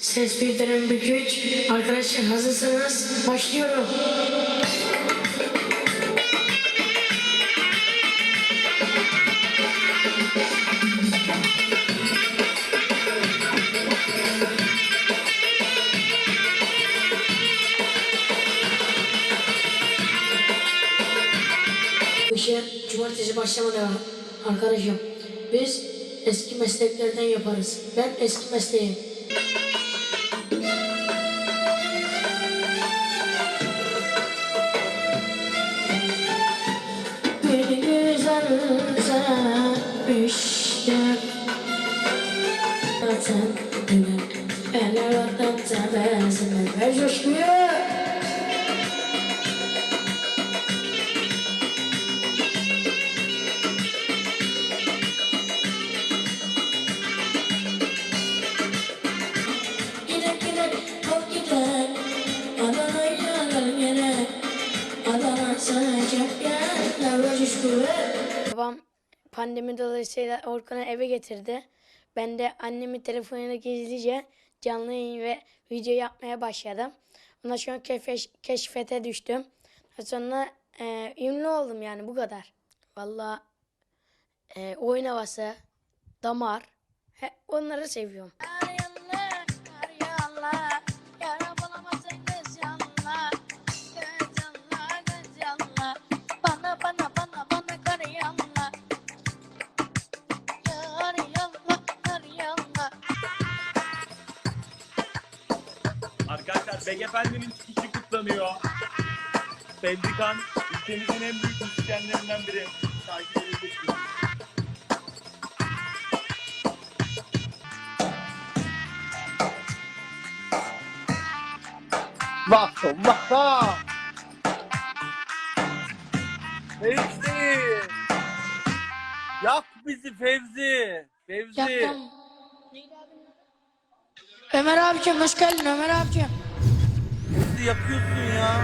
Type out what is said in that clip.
Ses bildirim bir güç. Arkadaşlar hazırsanız başlıyorum. İşe cumartesi başlamadı arkadaşım. Biz eski mesleklerden yaparız. Ben eski mesleğim. Güzel sevmiştim. Sen beni ellerden seversin. Ver coşkuyu. Adana'ya gel gene Adana sana coşkuyu. Babam pandemi dolayısıyla Orkun'u eve getirdi. Ben de annemin telefonuyla gizlice canlı yayın ve video yapmaya başladım. Ondan sonra keşfe- keşfete düştüm. Sonra e, ünlü oldum yani bu kadar. Vallahi e, oyun havası, damar, he, onları seviyorum. Arkadaşlar Beg Efendi'nin çıkışı kutlanıyor. Fevzi Kan ülkemizin en büyük müzisyenlerinden biri. Takip edebilirsiniz. Vah vah vah. Fevzi. Yak bizi Fevzi. Fevzi. Yaktım. Ömer abicim hoş geldin Ömer abicim. Fevzi yakıyorsun ya.